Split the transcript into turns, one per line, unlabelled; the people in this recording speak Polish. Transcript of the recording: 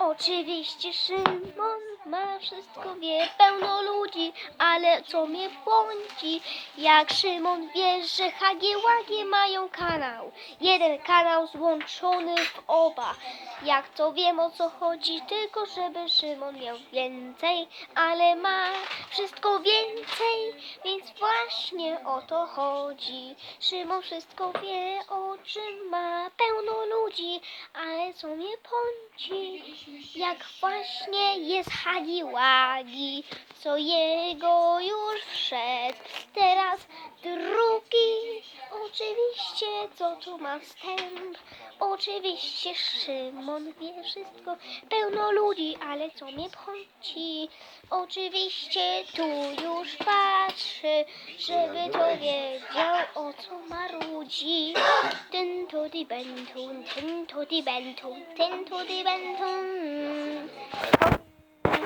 Oczywiście Szymon ma wszystko wie, pełno ale co mnie błądzi? Jak Szymon wie, że Hagie mają kanał, jeden kanał złączony w oba. Jak to wiem o co chodzi, tylko żeby Szymon miał więcej, ale ma wszystko więcej, więc właśnie o to chodzi. Szymon wszystko wie, o czym ma pełno ludzi, ale co mnie pąci, jak właśnie jest Hagi Łagi, co jego już wszedł. Teraz drugi, oczywiście, co tu ma wstęp. Oczywiście Szymon wie wszystko, pełno ludzi, ale co mnie pąci. Oczywiście tu już patrzy, żeby to wiedział, o co marudzi. Ten to di bentun, ten to di bentun, ten to di bentun.